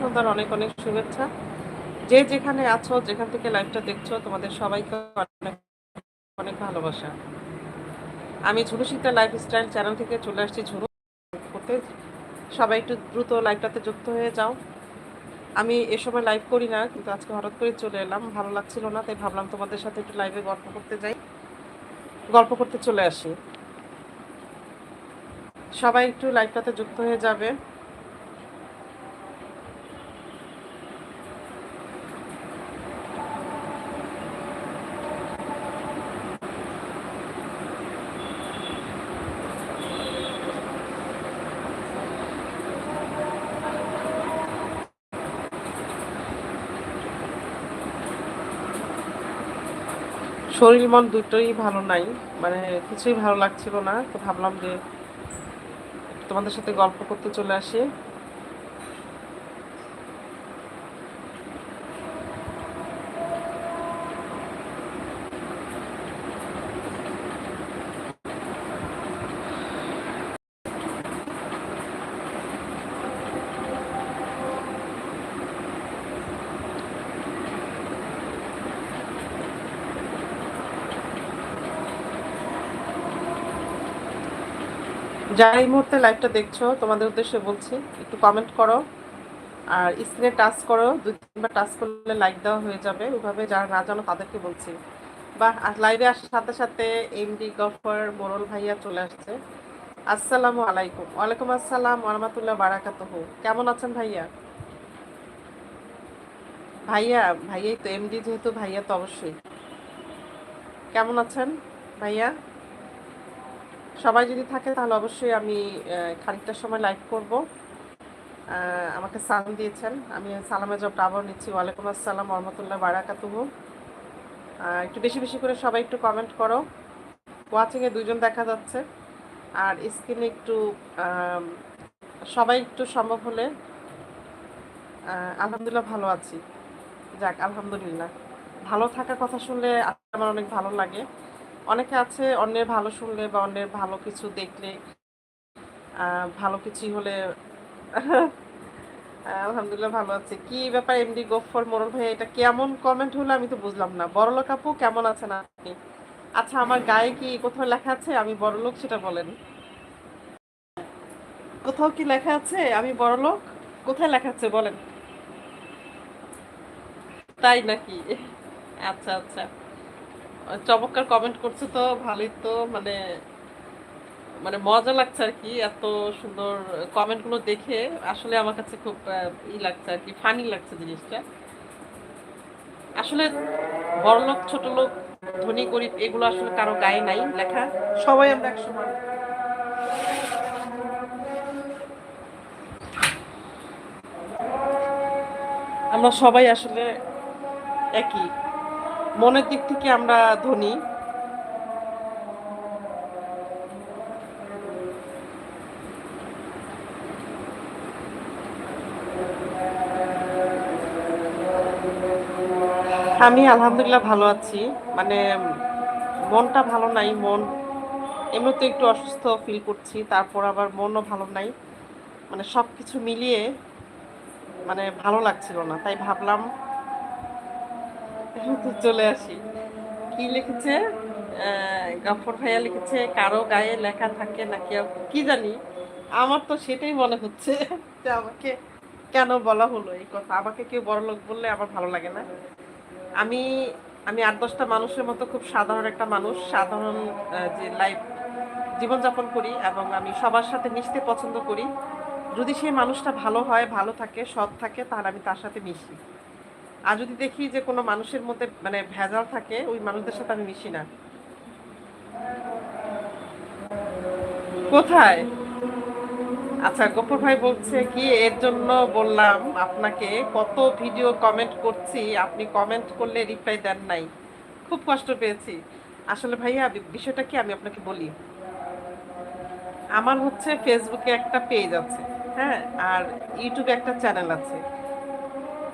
সন্ধ্যার অনেক অনেক শুভেচ্ছা। যে যেখানে আছো, যেখান থেকে লাইভটা দেখছ, তোমাদের সবাইকে অনেক অনেক ভালোবাসা। আমি Jhunu Sheeta lifestyle channel থেকে চলে আসছি ঝুনু। করতে সবাই একটু দ্রুত লাইভটাতে যুক্ত হয়ে যাও। আমি এ সময় লাইভ করি না, কিন্তু আজকে হঠাৎ করে চলে এলাম। ভালো লাগছিল না, তাই ভাবলাম তোমাদের সাথে একটু লাইভে গল্প করতে যাই। গল্প করতে চলে আসি। সবাই একটু লাইভটাতে যুক্ত হয়ে যাবে। শরীর মন দুটোই ভালো নাই। মানে কিছুই ভালো লাগছিল না। তো ভাবলাম যে তোমাদের সাথে গল্প করতে চলে আসি। যারা এই মুহূর্তে লাইভটা দেখছ, তোমাদের উদ্দেশ্যে বলছি, একটু কমেন্ট করো। আর স্ক্রিনে টাচ করো, দুই তিনবার টাচ করলে লাইক দেওয়া হয়ে যাবে। ওইভাবে যারা না জানো, তাদেরকে বলছি। বা লাইভে আসার সাথে সাথে এমডি গফর মোরল ভাইয়া চলে আসছে। আসসালামু আলাইকুম। ওয়ালাইকুম আসসালাম ওরহামতুল্লাহ বারাকাতুহ। কেমন আছেন ভাইয়া? ভাইয়া, ভাইয়াই তো এমডি যেহেতু ভাইয়া তো অবশ্যই। কেমন আছেন ভাইয়া? সবাই যদি থাকে তাহলে অবশ্যই আমি আহ, খানিকটার সময় লাইভ করব। আমাকে সালাম দিয়েছেন। আমি সালামের জবটা আবার নিচ্ছি। ওয়ালাইকুম আসসালাম রহমতুল্লাহ বারাকাতুহ। একটু বেশি বেশি করে সবাই একটু কমেন্ট করো। ওয়াচিংয়ে দুজন দেখা যাচ্ছে। আর স্ক্রিনে একটু সবাই একটু সম্ভব হলে আলহামদুলিল্লাহ ভালো আছি। যাক আলহামদুলিল্লাহ। ভালো থাকার কথা শুনলে আমার অনেক ভালো লাগে। অনেকে আছে অন্যের ভালো শুনলে বা অন্যের ভালো কিছু দেখলে ভালো কিছুই হলে, আলহামদুলিল্লাহ ভালো আছে। কি ব্যাপার এমডি গফর মোরল ভাই এটা কেমন কমেন্ট হলো আমি তো বুঝলাম না। বড়লোক আপু, কেমন আছেন আপনি? আচ্ছা আমার গায়ে কি কোথাও লেখা আছে? আমি বড়লোক, সেটা বলেন। কোথাও কি লেখা আছে? আমি বড়লোক? কোথায় লেখা আছে বলেন। তাই নাকি? আচ্ছা আচ্ছা। চমৎকার কমেন্ট করছে তো, ভালোই তো মানে মানে মজা লাগছে আর কি, এত সুন্দর কমেন্টগুলো দেখে। আসলে আমার কাছে খুব ই লাগছে আর কি ফানি লাগছে জিনিসটা। আসলে বড়লোক ছোট লোক, ধনী, গরিব, এগুলো আসলে কারও গায়ে নাই, লেখা। সবাই আমরা এক আমরা সবাই আসলে একই। মনের দিক থেকে আমরা ধনী। আমি আলহামদুলিল্লাহ ভালো আছি। মানে মনটা ভালো নাই, মন এমনিতে একটু অসুস্থ ফিল করছি, তারপর আবার মনও ভালো নাই। মানে সব কিছু মিলিয়ে মানে ভালো লাগছিল না, তাই ভাবলাম চলে আসি। কি লিখেছে? গাফর ভাইয়া লিখেছে, কারও গায়ে লেখা থাকে নাকি কি জানি, আমার তো সেটাই মনে হচ্ছে যে আমাকে কেন বলা হলো এই কথা। আমাকে কেউ বড় লোক বললে আমার ভালো লাগে না। আমি আমি আট দশটা মানুষের মতো খুব সাধারণ একটা মানুষ, সাধারণ যে লাইফ জীবনযাপন করি এবং আমি সবার সাথে মিশতে পছন্দ করি। যদি সেই মানুষটা ভালো হয়, ভালো থাকে, সৎ থাকে, তাহলে আমি তার সাথে মিশি। আর যদি দেখি যে কোনো মানুষের মধ্যে মানে ভেজাল থাকে, ওই মানুষদের সাথে আমি মিশি না। কোথায়? আচ্ছা গফর ভাই বলছে কি, এর জন্য বললাম আপনাকে কত ভিডিও কমেন্ট করছি, আপনি কমেন্ট করলে রিপ্লাই দেন নাই। খুব কষ্ট পেয়েছি। আসলে ভাইয়া বিষয়টা কি আমি আপনাকে বলি? আমার হচ্ছে ফেসবুকে একটা পেজ আছে হ্যাঁ আর ইউটিউবে একটা চ্যানেল আছে।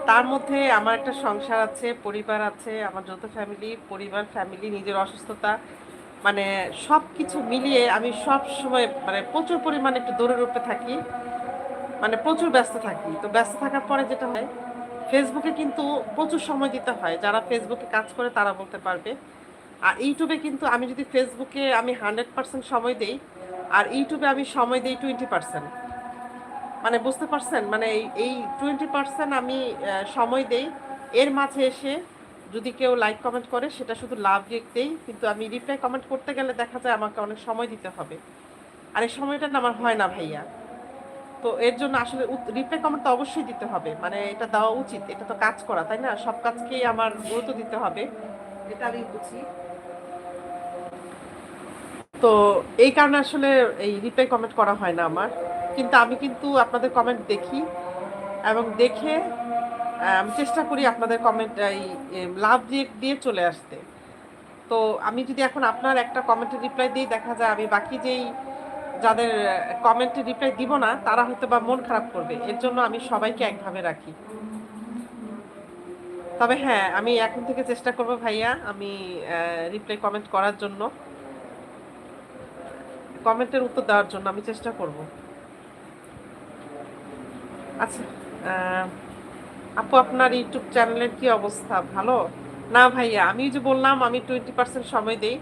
তার মধ্যে আমার একটা সংসার আছে, পরিবার আছে, আমার যত ফ্যামিলি পরিবার ফ্যামিলি নিজের অসুস্থতা মানে সব কিছু মিলিয়ে আমি সব সময় মানে প্রচুর পরিমাণে একটু দৌড়ের উপরে থাকি মানে প্রচুর ব্যস্ত থাকি। তো ব্যস্ত থাকার পরে যেটা হয় ফেসবুকে কিন্তু প্রচুর সময় দিতে হয়। যারা ফেসবুকে কাজ করে তারা বলতে পারবে। আর ইউটিউবে কিন্তু আমি যদি ফেসবুকে আমি হান্ড্রেড পার্সেন্ট সময় দিই, আর ইউটিউবে আমি সময় দিই টোয়েন্টি পার্সেন্ট মানে বুঝতে পারছেন? মানে এই টোয়েন্টি পার্সেন্ট আমি সময় দেই। এর মাঝে এসে যদি কেউ লাইক কমেন্ট করে, সেটা শুধু লাভ দেই কিন্তু আমি রিপ্লাই কমেন্ট করতে গেলে দেখা যায় আমাকে অনেক সময় দিতে হবে। আর এই সময়টা আমার হয় না ভাইয়া। তো এর জন্য আসলে রিপ্লাই কমেন্ট তো অবশ্যই দিতে হবে। মানে এটা দেওয়া উচিত। এটা তো কাজ করা, তাই না? সব কাজকেই আমার গুরুত্ব দিতে হবে। এটা আমি বুঝি। তো এই কারণে আসলে এই রিপ্লাই কমেন্ট করা হয় না আমার। কিন্তু আমি কিন্তু আপনাদের কমেন্ট দেখি এবং দেখে আমি চেষ্টা করি আপনাদের কমেন্ট এই লাভ দিয়ে দিয়ে চলে আসতে। তো আমি যদি এখন আপনার একটা কমেন্টের রিপ্লাই দিই, দেখা যায় আমি বাকি যেই যাদের কমেন্টের রিপ্লাই দিব না, তারা হয়তো বা মন খারাপ করবে। এর জন্য আমি সবাইকে একভাবে রাখি। তবে হ্যাঁ আমি এখন থেকে চেষ্টা করব ভাইয়া, আমি রিপ্লাই কমেন্ট করার জন্য। কমেন্টের উত্তর দেওয়ার জন্য আমি চেষ্টা করব। আচ্ছা আপু, আপনার ইউটিউব চ্যানেলের কি অবস্থা? ভালো? না ভাইয়া, আমি যে বললাম, আমি টোয়েন্টি পার্সেন্ট সময় দেই।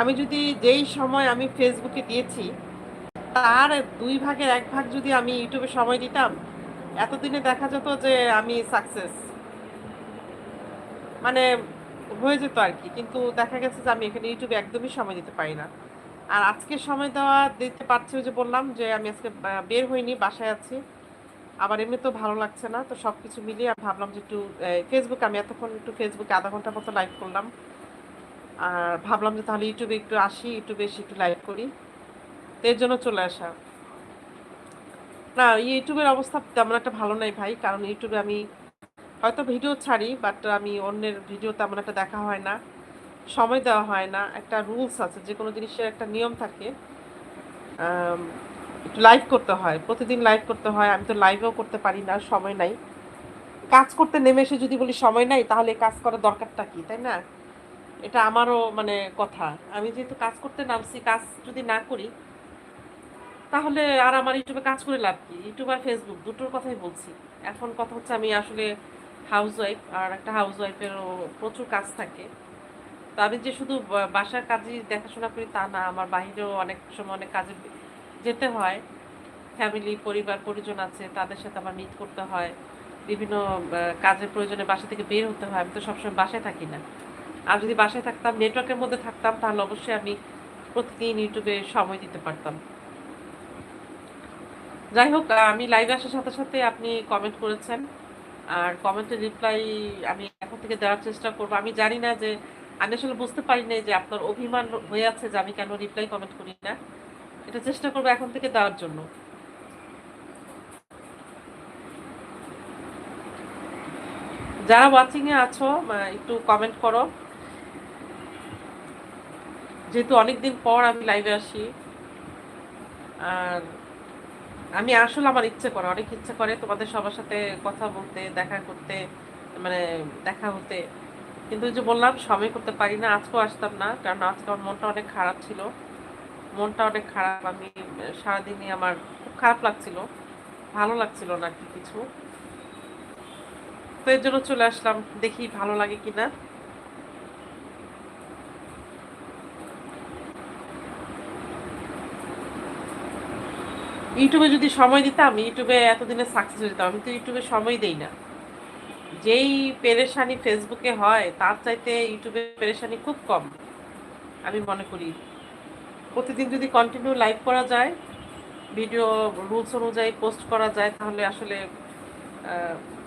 আমি যদি যেই সময় আমি ফেসবুকে দিয়েছি, তার দুই ভাগের এক ভাগ যদি আমি ইউটিউবে সময় দিতাম, এতদিনে দেখা যেত যে আমি সাকসেস মানে হয়ে যেত আর কি, কিন্তু দেখা গেছে যে আমি এখানে ইউটিউবে একদমই সময় দিতে পারি না। আর আজকে সময় দেওয়া দিতে পারছি যে বললাম যে আমি আজকে বের হইনি, বাসায় আছি। আবার এমনি তো ভালো লাগছে না, তো সব কিছু মিলিয়ে ভাবলাম যে একটু ফেসবুকে আমি এতক্ষণ একটু ফেসবুকে আধা ঘণ্টার মতো লাইভ করলাম। আর ভাবলাম যে তাহলে ইউটিউবে একটু আসি ইউটিউবে এসে একটু লাইভ করি। তো এর জন্য চলে আসা। না ইউটিউবের অবস্থা তেমন একটা ভালো নাই ভাই, কারণ ইউটিউবে আমি হয়তো ভিডিও ছাড়ি বাট আমি অন্যের ভিডিও তেমন একটা দেখা হয় না, সময় দেওয়া হয় না। একটা রুলস আছে যে কোনো জিনিসের একটা নিয়ম থাকে। একটু লাইভ করতে হয়, প্রতিদিন লাইভ করতে হয়, আমি তো লাইভেও করতে পারি না, সময় নাই। কাজ করতে নেমে এসে যদি বলি সময় নাই, তাহলে কাজ করার দরকারটা কি, তাই না? এটা আমারও মানে কথা। আমি যেহেতু কাজ করতে নামছি, কাজ যদি না করি, তাহলে আর আমার ইউটিউবে কাজ করে লাভ কি? ইউটিউব আর ফেসবুক দুটোর কথাই বলছি। এখন কথা হচ্ছে আমি আসলে হাউস ওয়াইফ আর একটা হাউস ওয়াইফেরও প্রচুর কাজ থাকে। তো আমি যে শুধু বাসার কাজই দেখাশোনা করি তা না, আমার বাইরেও অনেক সময় অনেক কাজে যেতে হয়। ফ্যামিলি পরিবার, পরিজন আছে, তাদের সাথে আমার মিট করতে হয়। বিভিন্ন কাজের প্রয়োজনে বাসা থেকে বের হতে হয়। আমি তো সবসময় বাসায় থাকি না। আর যদি বাসায় থাকতাম নেটওয়ার্কের মধ্যে থাকতাম, তাহলে অবশ্যই আমি প্রতিদিন ইউটিউবে সময় দিতে পারতাম। যাই হোক আমি লাইভে আসার সাথে সাথে আপনি কমেন্ট করেছেন। আর কমেন্টের রিপ্লাই আমি এখন থেকে দেওয়ার চেষ্টা করব। আমি জানি না যে, আমি আসলে বুঝতে পারি না যে আপনার অভিমান হয়ে আছে যে আমি কেন রিপ্লাই কমেন্ট করি না। এটা চেষ্টা করব এখন থেকে দেওয়ার জন্য। যারা ওয়াচিং এ আছো একটু কমেন্ট করো। যেহেতু অনেকদিন পর আমি লাইভে আসি, আর আমি আসলে আমার ইচ্ছে করে, অনেক ইচ্ছে করে তোমাদের সবার সাথে কথা বলতে, দেখা করতে মানে দেখা হতে। কিন্তু যে বললাম, সময় করতে পারি না, আজকেও আসতাম না, কারণ আজকে আমার মনটা অনেক খারাপ ছিল। মনটা অনেক খারাপ। আমি সারাদিনই আমার খুব খারাপ লাগছিল। ভালো লাগছিল না কি কিছু। তো এর জন্য চলে আসলাম, দেখি ভালো লাগে কিনা। ইউটিউবে যদি সময় দিতাম, ইউটিউবে এতদিনে সাকসেস যেতাম। আমি তো ইউটিউবে সময় দেই না। যেই পেরেশানি ফেসবুকে হয়, তার চাইতে ইউটিউবে পেরেশানি খুব কম। আমি মনে করি প্রতিদিন যদি কন্টিনিউ লাইভ করা যায় ভিডিও রুলস অনুযায়ী পোস্ট করা যায়, তাহলে আসলে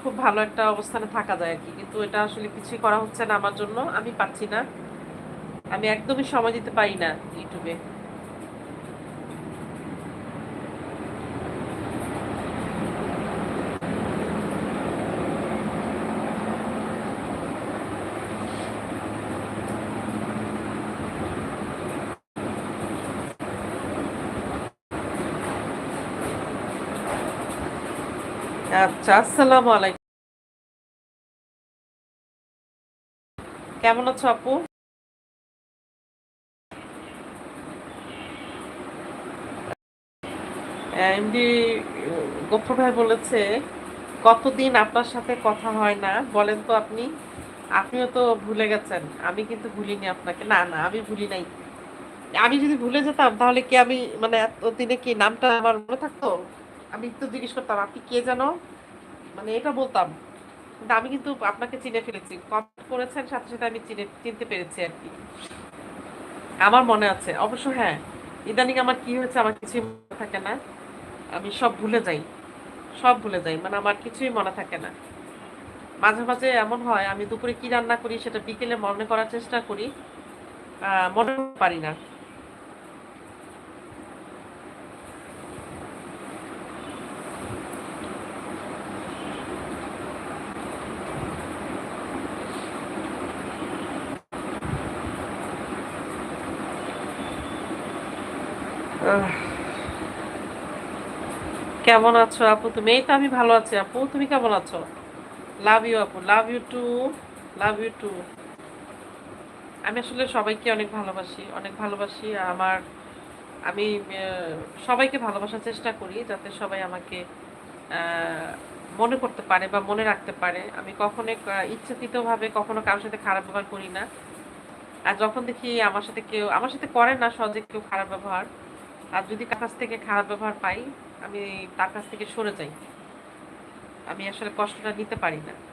খুব ভালো একটা অবস্থানে থাকা যায় আর কি। কিন্তু এটা আসলে কিছুই করা হচ্ছে না আমার জন্য। আমি পাচ্ছি না। আমি একদমই সময় দিতে পারি না ইউটিউবে আচ্ছা আসসালামু আলাইকুম। কেমন আছো আপু? এমডি গফর ভাই বলেছে, কতদিন আপনার সাথে কথা হয় না? বলেন তো আপনি। আপনিও তো ভুলে গেছেন। আমি কিন্তু ভুলিনি আপনাকে। না না, আমি ভুলি নাই। আমি যদি ভুলে যেতাম, তাহলে কি আমি মানে এতদিনে কি নামটা আমার মনে থাকতো? আমি তো জিজ্ঞেস করতাম, আপনি কে যেন মানে এটা বলতাম। কিন্তু আমি কিন্তু আপনাকে চিনে ফেলেছি। কমেন্ট করেছেন, সাথে সাথে আমি চিনে, চিনতে পেরেছি আর কি। আমার মনে আছে। অবশ্য হ্যাঁ ইদানিং আমার কি হয়েছে আমার কিছুই মনে থাকে না। আমি সব ভুলে যাই। সব ভুলে যাই। মানে আমার কিছুই মনে থাকে না। মাঝে মাঝে এমন হয়, আমি দুপুরে কি রান্না করি সেটা বিকেলে মনে করার চেষ্টা করি। মনে পারি না। কেমন আছো আপু? তুমি? এই তো আমি ভালো আছি আপু। তুমি কেমন আছো? লাভ ইউ আপু। Love you too love you too আমি আসলে সবাইকে অনেক ভালোবাসি অনেক ভালোবাসি। আমার, আমি সবাইকে ভালোবাসার চেষ্টা করি যাতে সবাই আমাকে মনে করতে পারে বা মনে রাখতে পারে। আমি কখনো ইচ্ছাকৃতভাবে কখনো কারোর সাথে খারাপ ব্যবহার করি না। আর যখন দেখি আমার সাথে কেউ, আমার সাথে করে না সহজে কেউ খারাপ ব্যবহার আর যদি কার কাছ থেকে খারাপ ব্যবহার পাই, আমি তার কাছ থেকে সরে যাই। আমি আসলে কষ্টটা নিতে পারি না।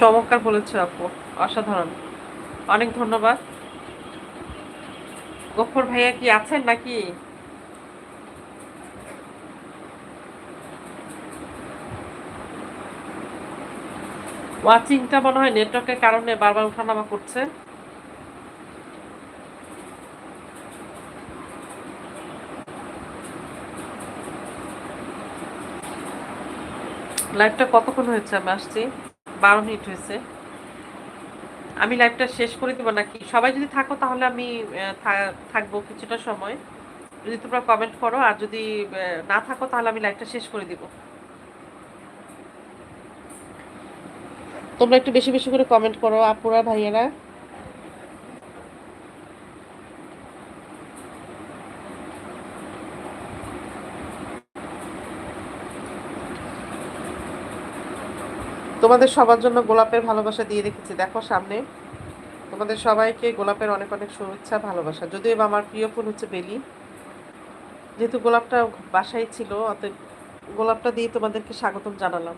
চমৎকার বলেছ আপু, অসাধারণ। অনেক ধন্যবাদ। গফর ভাইয়া কি আছেন নাকি? ওয়াচিংটা মনে হয় নেটওয়ার্কের কারণে বারবার ওঠানামা করছে। লাইভটা কতক্ষণ হয়েছে আমি আসছি? বারো মিনিট হয়েছে। আমি লাইভটা শেষ করে দেবো নাকি? সবাই যদি থাকো তাহলে আমি থাকব কিছুটা সময়। যদি তোমরা কমেন্ট করো, আর যদি না থাকো তাহলে আমি লাইভটা শেষ করে দিব। তোমরা একটু বেশি বেশি করে কমেন্ট করো, আপুরা, ভাইয়েরা। তোমাদের সবার জন্য গোলাপের ভালোবাসা দিয়ে রেখেছি। দেখো সামনে। তোমাদের সবাইকে গোলাপের অনেক অনেক শুভেচ্ছা, ভালোবাসা। যদিও আমার প্রিয় ফুল হচ্ছে বেলি। যেহেতু গোলাপটা বাসায় ছিল অত গোলাপটা দিয়ে তোমাদেরকে স্বাগতম জানালাম।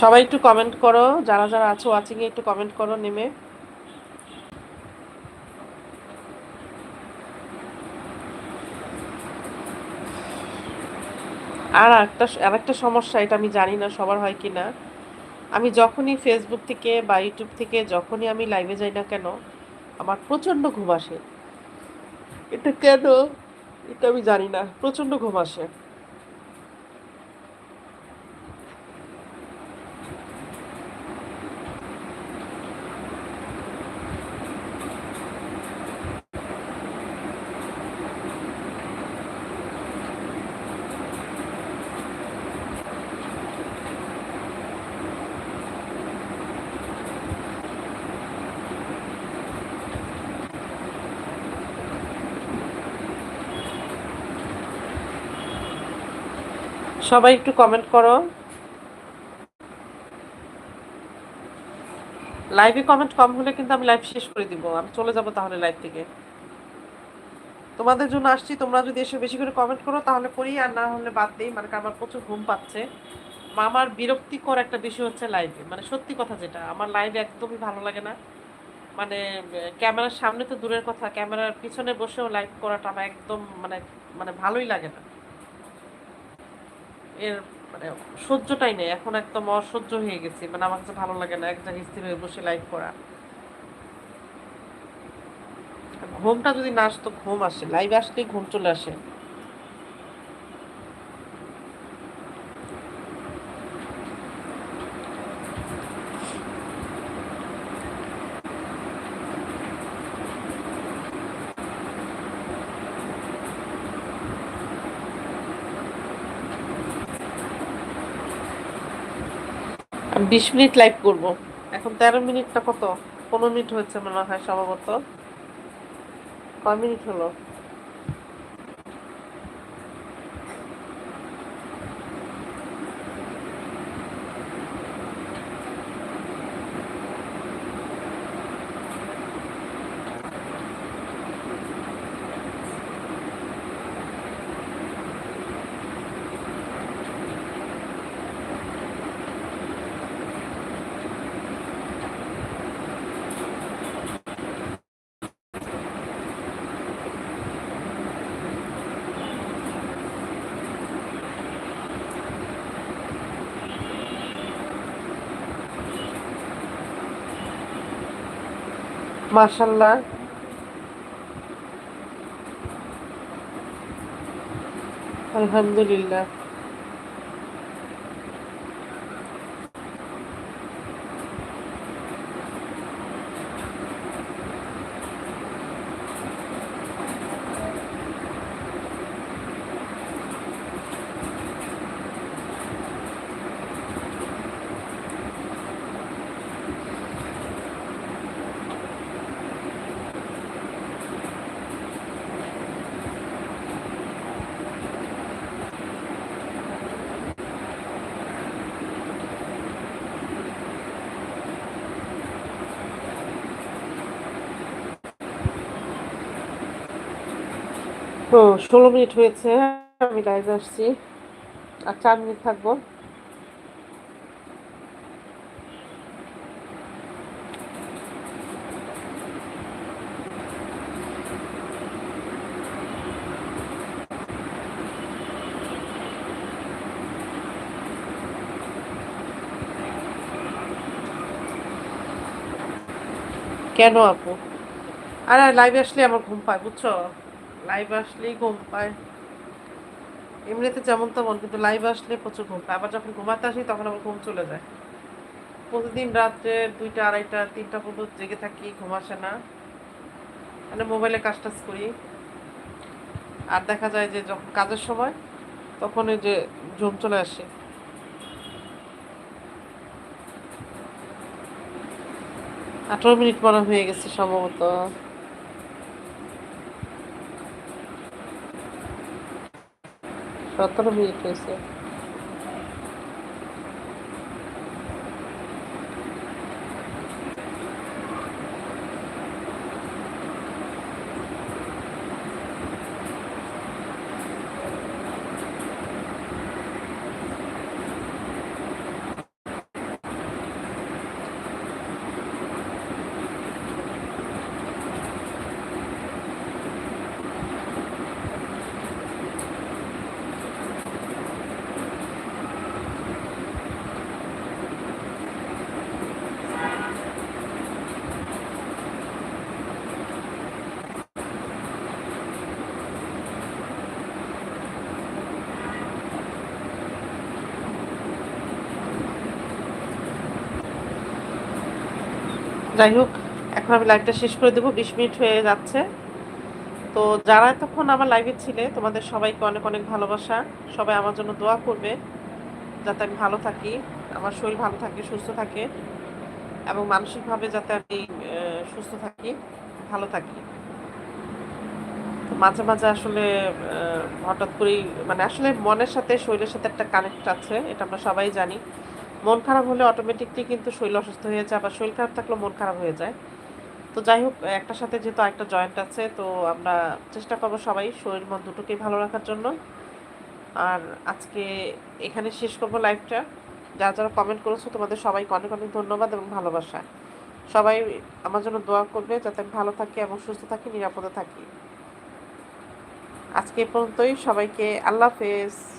সবাই একটু কমেন্ট করো, যারা যারা আছো ওয়াচিং এ একটু কমেন্ট করো নেমে। আর একটা আর একটা সমস্যা, এটা আমি জানি না সবার হয় কি না। আমি যখনই ফেসবুক থেকে বা ইউটিউব থেকে যখনই আমি লাইভে যাই না কেন, আমার প্রচণ্ড ঘুম আসে। এটা কেন? এটা আমি জানি না, প্রচণ্ড ঘুম আসে। সবাই একটু কমেন্ট করো। লাইভে কমেন্ট কম হলে কিন্তু আমি লাইভ শেষ করে দিব। আমি চলে যাব তাহলে লাইভ থেকে। তোমাদের জন্য আসছি। তোমরা যদি এসে বেশি করে কমেন্ট করো, তাহলে করি। আর না হলে বাদ দিই। মানে আমার প্রচুর ঘুম পাচ্ছে। আমার বিরক্তিকর একটা বিষয় হচ্ছে লাইভে মানে সত্যি কথা যেটা, আমার লাইভে একদমই ভালো লাগে না। মানে ক্যামেরার সামনে তো দূরের কথা। ক্যামেরার পিছনে বসেও লাইভ করাটা আমার একদম মানে মানে ভালোই লাগে না। এর মানে সহ্যটাই নেই। এখন একদম অসহ্য হয়ে গেছি। মানে আমার কাছে ভালো লাগে না, একটা স্থির হয়ে বসে লাইভ করা। ঘুমটা যদি না আসতো, ঘুম আসে। লাইভ আসলেই ঘুম চলে আসে আমি বিশ মিনিট লাইভ করব। এখন তেরো মিনিটটা কত? পনেরো মিনিট হয়েছে মনে হয় সম্ভবত। কয় মিনিট হলো? মার্শাল্লাহ আলহামদুলিল্লাহ। তো ষোলো মিনিট হয়েছে, আমি লাইভে আসছি। আর চার মিনিট থাকব। কেন আপু? আরে লাইভে আসলে আমার ঘুম পায়, বুঝছ? লাইভ আসলেই ঘুম পায়। এমনিতে যেমন তেমন, কিন্তু লাইভ আসলে প্রচুর ঘুম পায়। আবার যখন ঘুমাতে আসি, তখন আমার ঘুম চলে যায়। প্রতিদিন রাত্রে দুইটা, আড়াইটা, তিনটা পর্যন্ত জেগে থাকি, ঘুম আসে না। মানে মোবাইলে কাজ টাজ করি। আর দেখা যায় যে যখন কাজের সময়, তখন ওই যে ঘুম চলে আসে। আঠারো মিনিট মনে হয়ে গেছে সম্ভবত। সতেরো মিনিট হয়েছে যাই হোক, এখন আমি লাইভটা শেষ করে দেবো, বিশ মিনিট হয়ে যাচ্ছে। তো যারা এতক্ষণ আমার লাইভে ছিলে, তোমাদের সবাইকে অনেক অনেক ভালোবাসা। সবাই আমার জন্য দোয়া করবে, যাতে আমি ভালো থাকি, আমার শরীর ভালো থাকে, সুস্থ থাকে, এবং মানসিকভাবে যাতে আমি সুস্থ থাকি, ভালো থাকি। মাঝে মাঝে আসলে হঠাৎ করেই মানে আসলে মনের সাথে, শরীরের সাথে একটা কানেক্ট আছে, এটা আমরা সবাই জানি। মন খারাপ হলে অটোমেটিকলি কিন্তু শরীর অসুস্থ হয়ে যায় বা শরীর খারাপ থাকলেও মন খারাপ হয়ে যায়। তো যাই হোক, একটার সাথে যেহেতু একটা জয়েন্ট আছে, তো আমরা চেষ্টা করব সবাই শরীর মন দুটোকেই ভালো রাখার জন্য। আর আজকে এখানে শেষ করব লাইভটা যারা যারা কমেন্ট করেছ, তোমাদের সবাইকে অনেক অনেক ধন্যবাদ এবং ভালোবাসা। সবাই আমার জন্য দোয়া করবে যাতে আমি ভালো থাকি এবং সুস্থ থাকি, নিরাপদে থাকি। আজকে এ পর্যন্তই। সবাইকে আল্লাহ হাফেজ।